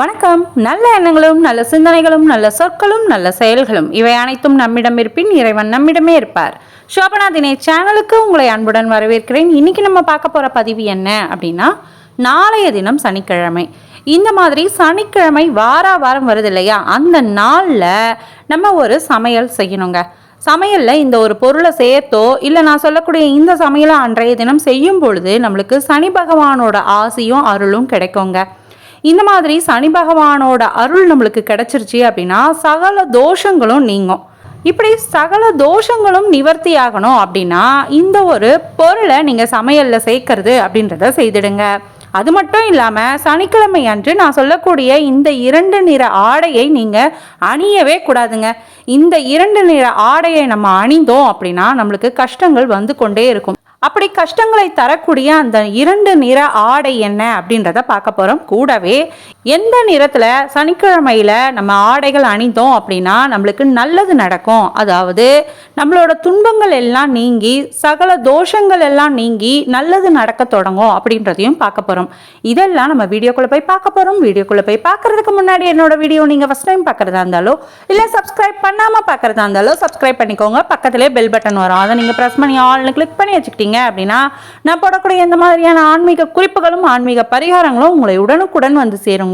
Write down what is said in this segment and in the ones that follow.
வணக்கம். நல்ல எண்ணங்களும் நல்ல சிந்தனைகளும் நல்ல சொற்களும் நல்ல செயல்களும். இவை அனைத்தும் நம்மிடம் இருப்பின் இறைவன் நம்மிடமே இருப்பார். சோபனா தினே சேனலுக்கு உங்களை அன்புடன் வரவேற்கிறேன். இன்னைக்கு நம்ம பார்க்க போகிற பதிவு என்ன அப்படின்னா நாளைய தினம் சனிக்கிழமை. இந்த மாதிரி சனிக்கிழமை வார வாரம் வருது இல்லையா? அந்த நாளில் நம்ம ஒரு சமையல் செய்யணுங்க. சமையலில் இந்த ஒரு பொருளை சேர்த்தோ இல்லை நான் சொல்லக்கூடிய இந்த சமையலை அன்றைய தினம் செய்யும் பொழுது நம்மளுக்கு சனி பகவானோட ஆசையும் அருளும் கிடைக்குங்க. இந்த மாதிரி சனி பகவானோட அருள் நம்மளுக்கு கிடைச்சிருச்சு அப்படின்னா சகல தோஷங்களும் நீங்கும். இப்படி சகல தோஷங்களும் நிவர்த்தி ஆகணும் அப்படின்னா இந்த ஒரு பொருளை நீங்கள் சமையலில் சேர்க்கறது அப்படின்றத செய்திடுங்க. அது மட்டும் இல்லாமல் சனிக்கிழமை அன்று நான் சொல்லக்கூடிய இந்த இரண்டு நிற ஆடையை நீங்கள் அணியவே கூடாதுங்க. இந்த இரண்டு நிற ஆடையை நம்ம அணிந்தோம் அப்படின்னா நம்மளுக்கு கஷ்டங்கள் வந்து கொண்டே இருக்கும். அப்படி கஷ்டங்களை தரக்கூடிய அந்த இரண்டு நிற ஆடை என்ன அப்படின்றத பார்க்க போகிறோம் கூடவே எந்த நிறத்தில் சனிக்கிழமையில் நம்ம ஆடைகள் அணிந்தோம் அப்படின்னா நம்மளுக்கு நல்லது நடக்கும். அதாவது நம்மளோட துன்பங்கள் எல்லாம் நீங்கி சகல தோஷங்கள் எல்லாம் நீங்கி நல்லது நடக்க தொடங்கும் அப்படின்றதையும் பார்க்க போகிறோம் இதெல்லாம் நம்ம வீடியோக்குள்ளே போய் பார்க்க போகிறோம் வீடியோக்குள்ளே போய் பார்க்கறதுக்கு முன்னாடி என்னோட வீடியோ நீங்கள் ஃபஸ்ட் டைம் பார்க்குறதா இருந்தாலோ இல்லை சப்ஸ்கிரைப் பண்ணாமல் பார்க்குறதா இருந்தாலோ சப்ஸ்கிரைப் பண்ணிக்கோங்க. பக்கத்திலே பெல் பட்டன் வரும். அதை நீங்கள் ப்ரெஸ் பண்ணி ஆல்னு கிளிக் பண்ணி வச்சுக்கிட்டீங்க அப்படின்னா நான் போடக்கூடிய இந்த மாதிரியான ஆன்மீக குறிப்புகளும் ஆன்மீக பரிகாரங்களும் உங்களை உடனுக்குடன் வந்து சேருங்க.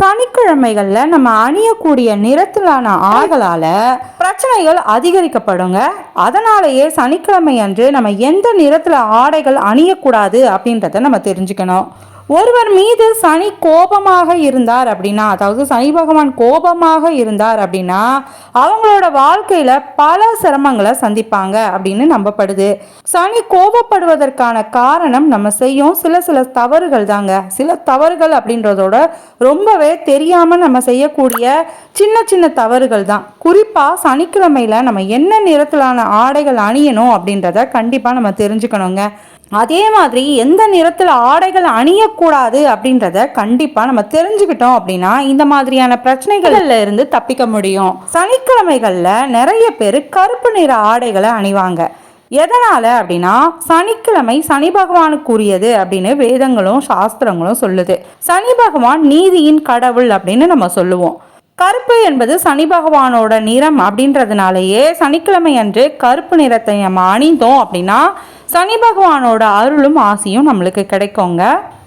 சனிக்கிழமைகளில் நம்ம அணியக்கூடிய நிறத்திலான ஆடைகளால் பிரச்சனைகள் அதிகரிக்கப்படுங்க. அதனாலேயே சனிக்கிழமை அன்று நம்ம எந்த நிறத்தில் ஆடைகள் அணியக்கூடாது அப்படின்றத நம்ம தெரிஞ்சுக்கணும். ஒருவர் மீது சனி கோபமாக இருந்தார் அப்படின்னா அதாவது சனி பகவான் கோபமாக இருந்தார் அப்படின்னா அவங்களோட வாழ்க்கையில பல சிரமங்களை சந்திப்பாங்க அப்படின்னு நம்பப்படுது. சனி கோபப்படுவதற்கான காரணம் நம்ம செய்யும் சில சில தவறுகள் தாங்க. சில தவறுகள் அப்படின்றதோட ரொம்பவே தெரியாம நம்ம செய்யக்கூடிய சின்ன சின்ன தவறுகள் தான். குறிப்பா சனிக்கிழமையில நம்ம என்ன நிறத்திலான ஆடைகள் அணியணும் அப்படின்றத கண்டிப்பா நம்ம தெரிஞ்சுக்கணுங்க. அதே மாதிரி எந்த நிறத்தில் ஆடைகள் அணியக்கூடாது அப்படின்றத கண்டிப்பாக நம்ம தெரிஞ்சுக்கிட்டோம் அப்படின்னா இந்த மாதிரியான பிரச்சனைகள்ல இருந்து தப்பிக்க முடியும். சனிக்கிழமைகளில் நிறைய பேர் கருப்பு நிற ஆடைகளை அணிவாங்க. எதனால் அப்படின்னா சனிக்கிழமை சனி பகவானுக்குரியது அப்படின்னு வேதங்களும் சாஸ்திரங்களும் சொல்லுது. சனி பகவான் நீதியின் கடவுள் அப்படின்னு நம்ம சொல்லுவோம். கருப்பு என்பது சனி பகவானோட நிறம் அப்படின்றதுனாலயே சனிக்கிழமை அன்று கருப்பு நிறத்தை நம்ம அணிந்தோம் அப்படின்னா சனி பகவானோட அருளும் ஆசையும் நம்மளுக்கு கிடைக்குங்க.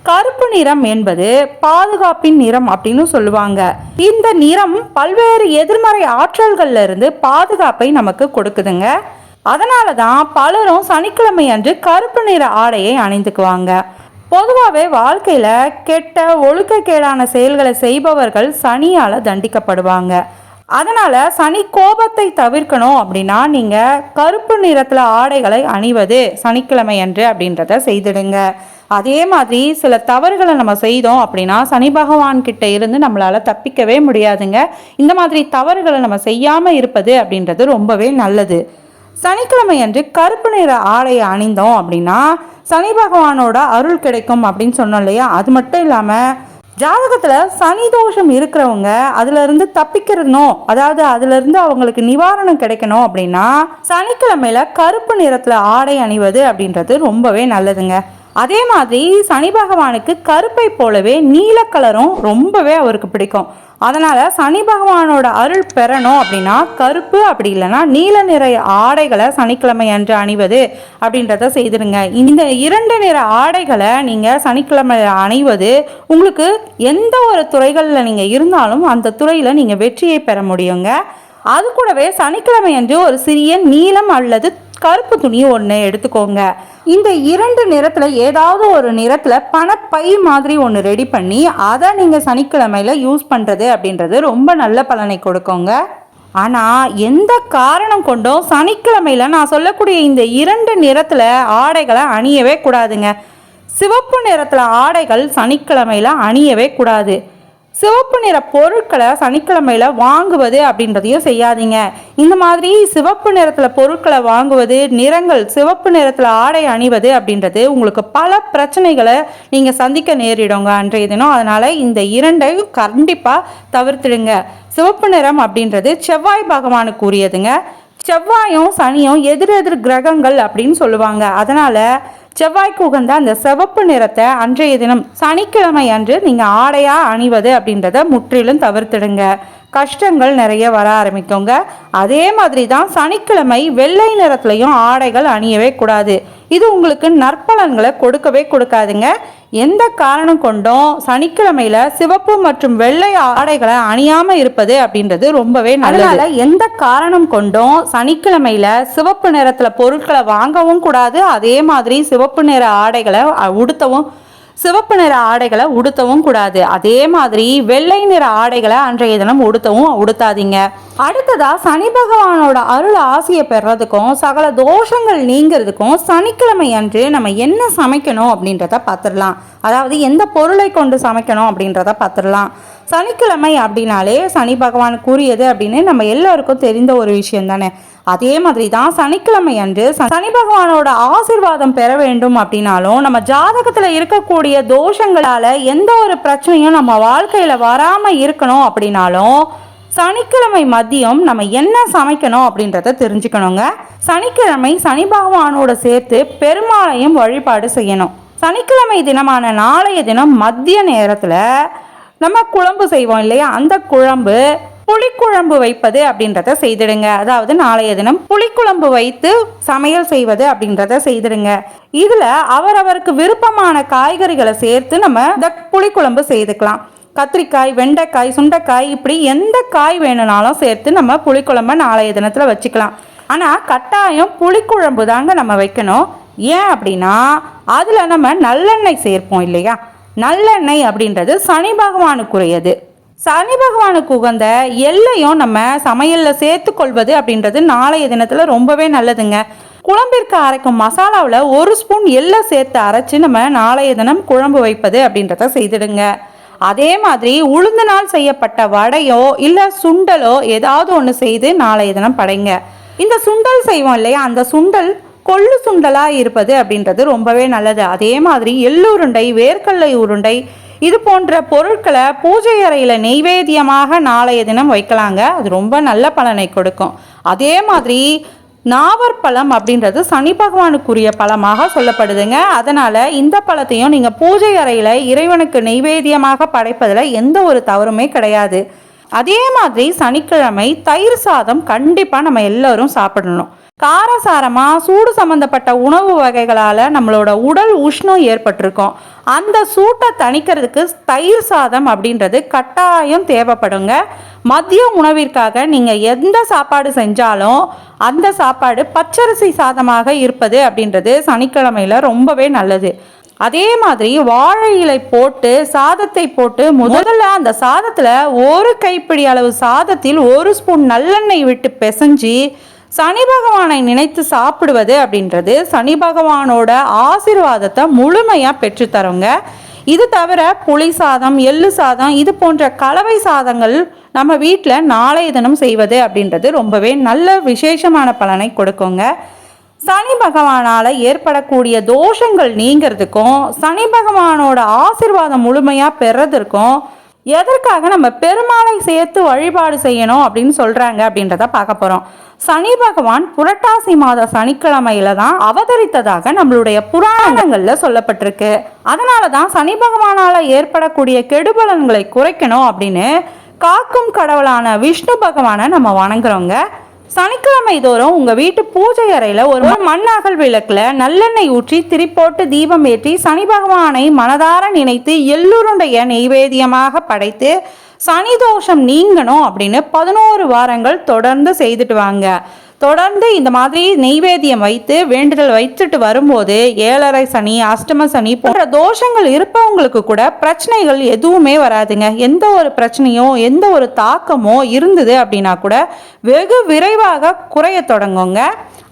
கருப்பு நிறம் என்பது பாதுகாப்பின் நிறம் அப்படின்னு சொல்லுவாங்க. இந்த நிறம் பல்வேறு எதிர்மறை ஆற்றல்கள்ல இருந்து பாதுகாப்பை நமக்கு கொடுக்குதுங்க. அதனால தான் பலரும் சனிக்கிழமை அன்று கருப்பு நிற ஆடையை அணிந்துக்குவாங்க. பொதுவாகவே வாழ்க்கையில் கெட்ட ஒழுக்கக்கேடான செயல்களை செய்பவர்கள் சனியால் தண்டிக்கப்படுவாங்க. அதனால் சனி கோபத்தை தவிர்க்கணும் அப்படின்னா நீங்கள் கருப்பு நிறத்தில் ஆடைகளை அணிவது சனிக்கிழமை அன்று அப்படின்றத செய்திடுங்க. அதே மாதிரி சில தவறுகளை நம்ம செய்தோம் அப்படின்னா சனி பகவான் கிட்ட இருந்து நம்மளால் தப்பிக்கவே முடியாதுங்க. இந்த மாதிரி தவறுகளை நம்ம செய்யாமல் இருப்பது அப்படின்றது ரொம்பவே நல்லது. சனிக்கிழமை அன்று கருப்பு நிற ஆடையை அணிந்தோம் அப்படின்னா சனி பகவானோட அருள் கிடைக்கும் அப்படின்னு சொன்னோம் இல்லையா? அது மட்டும் இல்லாமல் ஜாதகத்தில் சனி தோஷம் இருக்கிறவங்க அதுலேருந்து தப்பிக்கிறணும். அதாவது அதுலேருந்து அவங்களுக்கு நிவாரணம் கிடைக்கணும் அப்படின்னா சனிக்கிழமையில் கருப்பு நிறத்தில் ஆடை அணிவது அப்படின்றது ரொம்பவே நல்லதுங்க. அதே மாதிரி சனி பகவானுக்கு கருப்பை போலவே நீல கலரும் ரொம்பவே அவருக்கு பிடிக்கும். அதனால் சனி பகவானோட அருள் பெறணும் அப்படின்னா கருப்பு அப்படி இல்லைன்னா நீல நிற ஆடைகளை சனிக்கிழமை அன்று அணிவது அப்படின்றத செய்திருங்க இந்த இரண்டு நிற ஆடைகளை நீங்கள் சனிக்கிழமை அணிவது உங்களுக்கு எந்த ஒரு துறைகளில் நீங்கள் இருந்தாலும் அந்த துறையில் நீங்கள் வெற்றியை பெற முடியுங்க. அது கூடவே சனிக்கிழமை அன்று ஒரு சிறிய நீளம் அல்லது கருப்பு துணி ஒன்று எடுத்துக்கோங்க. இந்த இரண்டு நிறத்தில் ஏதாவது ஒரு நிறத்தில் பணப்பை மாதிரி ஒன்று ரெடி பண்ணி அதை நீங்கள் சனிக்கிழமையில் யூஸ் பண்ணுறது அப்படின்றது ரொம்ப நல்ல பலனை கொடுக்குங்க. ஆனால் எந்த காரணம் கொண்டும் சனிக்கிழமையில் நான் சொல்லக்கூடிய இந்த இரண்டு நிறத்தில் ஆடைகளை அணியவே கூடாதுங்க. சிவப்பு நிறத்தில் ஆடைகள் சனிக்கிழமையில் அணியவே கூடாது. சிவப்பு நிற பொருட்களை சனிக்கிழமையில வாங்குவது அப்படின்றதையும் செய்யாதீங்க. இந்த மாதிரி சிவப்பு நிறத்தில் பொருட்களை வாங்குவது நிறங்கள் சிவப்பு நிறத்தில் ஆடை அணிவது அப்படின்றது உங்களுக்கு பல பிரச்சனைகளை நீங்கள் சந்திக்க நேரிடுங்க அன்றைய தினம். அதனால் இந்த இரண்டையும் கண்டிப்பாக தவிர்த்திடுங்க. சிவப்பு நிறம் அப்படின்றது செவ்வாய் பகவானுக்கு உரியதுங்க செவ்வாயும் சனியும் எதிரெதிர் கிரகங்கள் அப்படின்னு சொல்லுவாங்க. அதனால் செவ்வாய்க்கு உகந்த அந்த சிவப்பு நிறத்தை அன்றைய தினம் சனிக்கிழமை அன்று நீங்கள் ஆடையாக அணிவது அப்படின்றத முற்றிலும் தவிர்த்துடுங்க. கஷ்டங்கள் நிறைய வர ஆரம்பிக்குங்க. அதே மாதிரி தான் சனிக்கிழமை வெள்ளை நிறத்துலையும் ஆடைகள் அணியவே கூடாது. இது உங்களுக்கு நற்பலன்களை கொடுக்கவே கொடுக்காதுங்க. எந்த காரணம் கொண்டும் சனிக்கிழமையில சிவப்பு மற்றும் வெள்ளை ஆடைகளை அணியாம இருப்பது அப்படின்றது ரொம்பவே நல்லது. எந்த காரணம் கொண்டும் சனிக்கிழமையில சிவப்பு நிறத்துல பொருட்களை வாங்கவும் கூடாது. அதே மாதிரி சிவப்பு நிற ஆடைகளை உடுத்தவும் சிவப்பு நிற ஆடைகளை உடுத்தவும் கூடாது. அதே மாதிரி வெள்ளை நிற ஆடைகளை அன்றைய தினம் உடுத்தவும் உடுத்தாதீங்க. அடுத்ததா சனி பகவானோட அருள் ஆசையை பெறதுக்கும் சகல தோஷங்கள் நீங்கிறதுக்கும் சனிக்கிழமை அன்று நம்ம என்ன சமைக்கணும் அப்படின்றத பார்த்துடலாம் அதாவது எந்த பொருளை கொண்டு சமைக்கணும் அப்படின்றத பார்த்துடலாம் சனிக்கிழமை அப்படின்னாலே சனி பகவான் கூறியது அப்படின்னு நம்ம எல்லாருக்கும் தெரிந்த ஒரு விஷயம் தானே. அதே மாதிரி தான் சனிக்கிழமை அன்று ச- சனி பகவானோட ஆசிர்வாதம் பெற வேண்டும் அப்படின்னாலும் நம்ம ஜாதகத்தில் இருக்கக்கூடிய தோஷங்களால எந்த ஒரு பிரச்சனையும் நம்ம வாழ்க்கையில் வராமல் இருக்கணும் அப்படின்னாலும் சனிக்கிழமை மதியம் நம்ம என்ன சமைக்கணும் அப்படின்றத தெரிஞ்சுக்கணுங்க. சனிக்கிழமை சனி பகவானோட சேர்த்து பெருமாளையும் வழிபாடு செய்யணும். சனிக்கிழமை தினமான நாளைய தினம் மதிய நேரத்தில் நம்ம குழம்பு செய்வோம் இல்லையா? அந்த குழம்பு புளிக்குழம்பு வைப்பது அப்படின்றத செய்திடுங்க. அதாவது நாளைய தினம் புளிக்குழம்பு வைத்து சமையல் செய்வது அப்படின்றத செய்திடுங்க. இதில் அவரவருக்கு விருப்பமான காய்கறிகளை சேர்த்து நம்ம இந்த புளிக்குழம்பு செய்துக்கலாம். கத்திரிக்காய் வெண்டைக்காய் சுண்டைக்காய் இப்படி எந்த காய் வேணும்னாலும் சேர்த்து நம்ம புளிக்குழம்ப நாளைய தினத்தில் வச்சுக்கலாம். ஆனால் கட்டாயம் புளிக்குழம்பு தாங்க நம்ம வைக்கணும். ஏன் அப்படின்னா அதில் நம்ம நல்லெண்ணெய் சேர்ப்போம் இல்லையா? நல்லெண்ணெய் அப்படின்றது சனி பகவானுக்குரியது. சனி பகவானுக்கு உகந்த எல்லையும் நம்ம சமையலில் சேர்த்து கொள்வது அப்படின்றது நாளைய தினத்தில் ரொம்பவே நல்லதுங்க. குழம்பிற்கு அரைக்கும் மசாலாவில் ஒரு ஸ்பூன் எள்ளை சேர்த்து அரைச்சி நம்ம நாளைய தினம் குழம்பு வைப்பது அப்படின்றத செய்திடுங்க. அதே மாதிரி உளுந்து நாள் செய்யப்பட்ட வடையோ இல்லை சுண்டலோ ஏதாவது ஒன்று செய்து நாளைய தினம் படைங்க. இந்த சுண்டல் செய்வோம் இல்லையா? அந்த சுண்டல் கொள்ளு சுண்டலாக இருப்பது அப்படின்றது ரொம்பவே நல்லது. அதே மாதிரி எள்ளுருண்டை வேர்க்கடலை உருண்டை இது போன்ற பொருட்களை பூஜை அறையில் நெய்வேத்தியமாக நாளைய தினம் வைக்கலாங்க. அது ரொம்ப நல்ல பலனை கொடுக்கும். அதே மாதிரி நாவற்பழம் அப்படின்றது சனி பகவானுக்குரிய பழமாக சொல்லப்படுதுங்க. அதனால் இந்த பழத்தையும் நீங்கள் பூஜை அறையில் இறைவனுக்கு நெய்வேத்தியமாக படைப்பதில் எந்த ஒரு தவறுமே கிடையாது. அதே மாதிரி சனிக்கிழமை தயிர் சாதம் கண்டிப்பாக நம்ம எல்லோரும் சாப்பிடணும். காரசாரமாக சூடு சம்மந்தப்பட்ட உணவு வகைகளால் நம்மளோட உடல் உஷ்ணம் ஏற்பட்டிருக்கும். அந்த சூட்டை தணிக்கிறதுக்கு தயிர் சாதம் அப்படின்றது கட்டாயம் தேவைப்படுங்க. மதிய உணவிற்காக நீங்கள் எந்த சாப்பாடு செஞ்சாலும் அந்த சாப்பாடு பச்சரிசி சாதமாக இருப்பது அப்படின்றது சனிக்கிழமையில் ரொம்பவே நல்லது. அதே மாதிரி வாழை இலை போட்டு சாதத்தை போட்டு முதல்ல அந்த சாதத்தில் ஒரு கைப்பிடி அளவு சாதத்தில் ஒரு ஸ்பூன் நல்லெண்ணெய் விட்டு பிசைஞ்சு சனி பகவானை நினைத்து சாப்பிடுவது அப்படின்றது சனி பகவானோட ஆசீர்வாதத்தை முழுமையாக பெற்றுத்தருங்க இது தவிர புளி சாதம் எள்ளு சாதம் இது போன்ற கலவை சாதங்கள் நம்ம வீட்டில் நாளைய தினம் செய்வது அப்படின்றது ரொம்பவே நல்ல விசேஷமான பலனை கொடுக்குங்க. சனி பகவானால் ஏற்படக்கூடிய தோஷங்கள் நீங்கிறதுக்கும் சனி பகவானோட ஆசிர்வாதம் முழுமையாக பெறதற்கும் எதற்காக நம்ம பெருமாளை சேர்த்து வழிபாடு செய்யணும் அப்படின்னு சொல்கிறாங்க அப்படின்றத பார்க்க போகிறோம் சனி பகவான் புரட்டாசி மாத சனிக்கிழமையில தான் அவதரித்ததாக நம்மளுடைய புராணங்கள்ல சொல்லப்பட்டிருக்கு. அதனால தான் சனி பகவானால் ஏற்படக்கூடிய கெடுபலன்களை குறைக்கணும் அப்படின்னு காக்கும் கடவுளான விஷ்ணு பகவானை நம்ம வணங்குறோங்க. சனிக்கிழமை தோறும் உங்க வீட்டு பூஜை அறையில ஒரு மண்ணகல் விளக்குல நல்லெண்ணெய் ஊற்றி திரி போட்டு தீபம் ஏற்றி சனி பகவானை மனதார நினைத்து எள்ளுருண்டைய நெய்வேத்தியமாக படைத்து சனி தோஷம் நீங்கணும் அப்படின்னு பதினோரு வாரங்கள் தொடர்ந்து செய்துட்டு வாங்க. தொடர்ந்து இந்த மாதிரி நெய்வேத்தியம் வைத்து வேண்டுதல் வைத்துட்டு வரும்போது ஏழரை சனி அஷ்டம சனி போன்ற தோஷங்கள் இருப்பவங்களுக்கு கூட பிரச்சனைகள் எதுவுமே வராதுங்க. எந்த ஒரு பிரச்சனையோ எந்த ஒரு தாக்கமோ இருந்தது அப்படின்னா கூட வெகு விரைவாக குறைய தொடங்குங்க.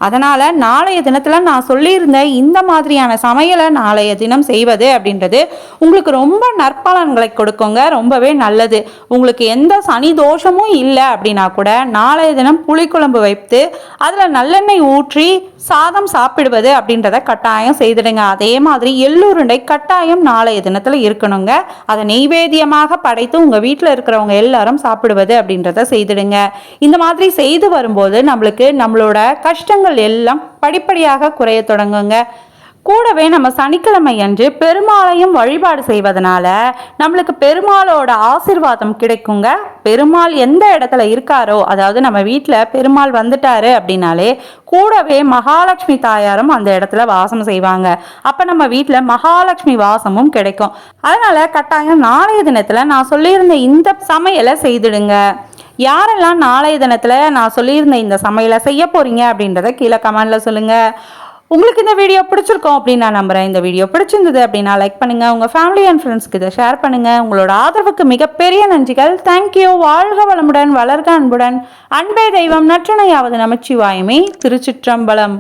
அதனால் நாளைய தினத்தில் நான் சொல்லியிருந்த இந்த மாதிரியான சமையலை நாளைய தினம் செய்வது அப்படின்றது உங்களுக்கு ரொம்ப நற்பலன்களை கொடுக்குங்க. ரொம்பவே நல்லது. உங்களுக்கு எந்த சனி தோஷமும் இல்லை அப்படின்னா கூட நாளைய தினம் புளிக்குழம்பு வைத்து அதில் நல்லெண்ணெய் ஊற்றி சாதம் சாப்பிடுவது அப்படின்றத கட்டாயம் செய்திடுங்க. அதே மாதிரி எள்ளுருண்டை கட்டாயம் நாளைய தினத்தில் இருக்கணுங்க. அதை நெய்வேத்தியமாக படைத்து உங்கள் வீட்டில் இருக்கிறவங்க எல்லாரும் சாப்பிடுவது அப்படின்றத செய்திடுங்க. இந்த மாதிரி செய்து வரும்போது நம்மளுக்கு நம்மளோட கஷ்டங்கள் எல்லாம் படிப்படியாக குறைய தொடங்குங்க. கூடவே நம்ம சனிக்கிழமை அன்று பெருமாளையும் வழிபாடு செய்வதனால நம்மளுக்கு பெருமாளோட ஆசிர்வாதம் கிடைக்குங்க. பெருமாள் எந்த இடத்துல இருக்காரோ அதாவது நம்ம வீட்டில் பெருமாள் வந்துட்டாரு அப்படின்னாலே கூடவே மகாலட்சுமி தாயாரும் அந்த இடத்துல வாசம் செய்வாங்க. அப்போ நம்ம வீட்டில் மகாலட்சுமி வாசமும் கிடைக்கும். அதனால கட்டாயம் நாளைய தினத்தில் நான் சொல்லியிருந்த இந்த சமையலை செய்திடுங்க. யாரெல்லாம் நாளைய தினத்தில் நான் சொல்லியிருந்த இந்த சமையலை செய்ய போகிறீங்க அப்படின்றத கீழே கமெண்டில் சொல்லுங்கள் உங்களுக்கு இந்த வீடியோ பிடிச்சிருக்கோம் அப்படின்னு நான் நம்புகிறேன் இந்த வீடியோ பிடிச்சிருந்தது அப்படின்னா லைக் பண்ணுங்கள் உங்கள் ஃபேமிலி அண்ட் ஃப்ரெண்ட்ஸ்க்கு இதை ஷேர் பண்ணுங்க. உங்களோட ஆதரவுக்கு மிகப்பெரிய நன்றிகள். தேங்க்யூ வாழ்க வளமுடன் வளர்க அன்புடன். அன்பே தெய்வம் நற்றனையாவது நமச்சிவாயுமே. திருச்சிற்றம்பலம்.